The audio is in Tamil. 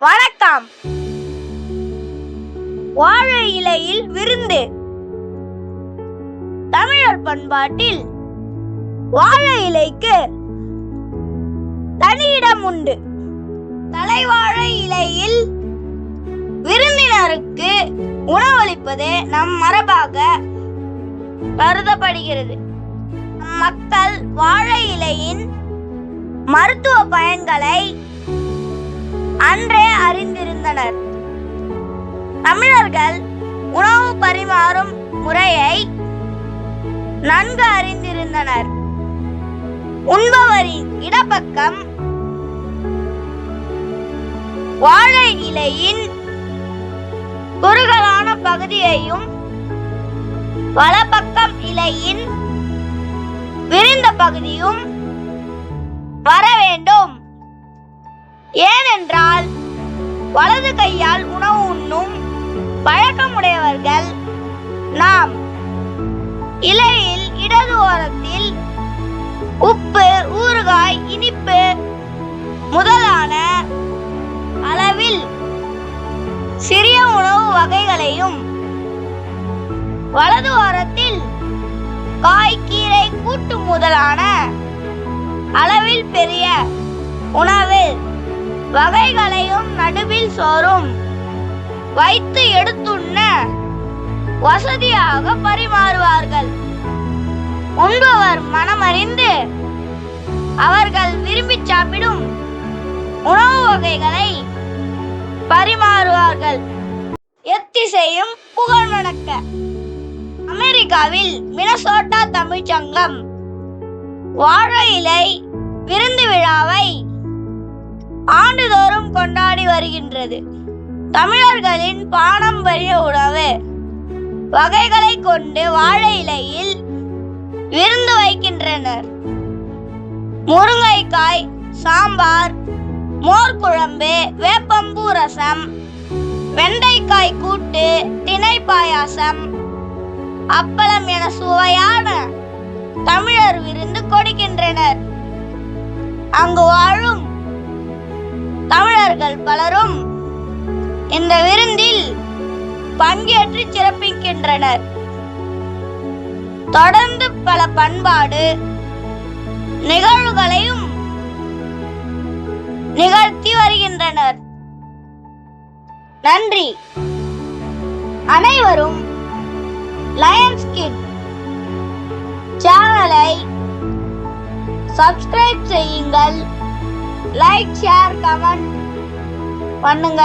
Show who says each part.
Speaker 1: வணக்கம். வாழை இலையில் விருந்து. தமிழர் பண்பாட்டில் வாழை இலைக்கு தனியிடம் உண்டு. தலைவாழை இலையில் விருந்தினருக்கு உணவளிப்பது நம் மரபாக கருதப்படுகிறது. மக்கள் வாழை இலையின் மருத்துவ பயன்களை அன்றே அறிந்திருந்தனர். தமிழர்கள் உணவு பரிமாறும் முறையை நன்கு அறிந்திருந்தனர். உண்பவரின் இடப்பக்கம் வாழை இலையின் குறுகலான பகுதியையும் வலப்பக்கம் இலையின் விரிந்த பகுதியும் வர வேண்டும். ஏனென்றால் வலது கையால் உணவு உண்ணும் பழக்கமுடையவர்கள் நாம். இலையில் இடது ஓரத்தில் உப்பு ஊறுகாய் இனிப்பு முதலான அளவில் சிறிய உணவு வகைகளையும் வலது ஓரத்தில் காய் கீரை கூட்டு முதலான அளவில் பெரிய உணவு வகைகளையும் நடுவில் சோறும். வைத்து எடுத்துண்ண வசதியாக பரிமாறுவார்கள். உண்பவர் மனமறிந்து அவர்கள் விரும்பி சாப்பிடும் உணவு வகைகளை பரிமாறுவார்கள். எத்திசையும் புகழ் வணக்க அமெரிக்காவில் மினசோட்டா தமிழ்ச் சங்கம். இலை விருந்து விழாவை ஆண்டுதோறும் கொண்டாடி வருகின்றது. தமிழர்களின் பாரம்பரிய உணவு. வகைகளை கொண்டு வாழை இலையில் விருந்து வைக்கின்றனர். முருங்கைக்காய் சாம்பார் மோர் குழம்பு வேப்பம்பூ ரசம் வெண்டைக்காய் கூட்டு திணை பாயாசம் அப்பளம் என சுவையான தமிழர் விருந்து கொடுக்கின்றனர். அங்கு வாழும் தமிழர்கள் பலரும் இந்த விருந்தில் பங்கேற்று சிறப்பிக்கின்றனர். தொடர்ந்து பல பண்பாடு நிகழ்வுகளையும் நிகழ்த்தி வருகின்றனர். நன்றி. அனைவரும் லயன்ஸ் கிட் சேனலை சப்ஸ்கிரைப் செய்யுங்கள். லைக் ஷேர் கமெண்ட் பண்ணுங்க.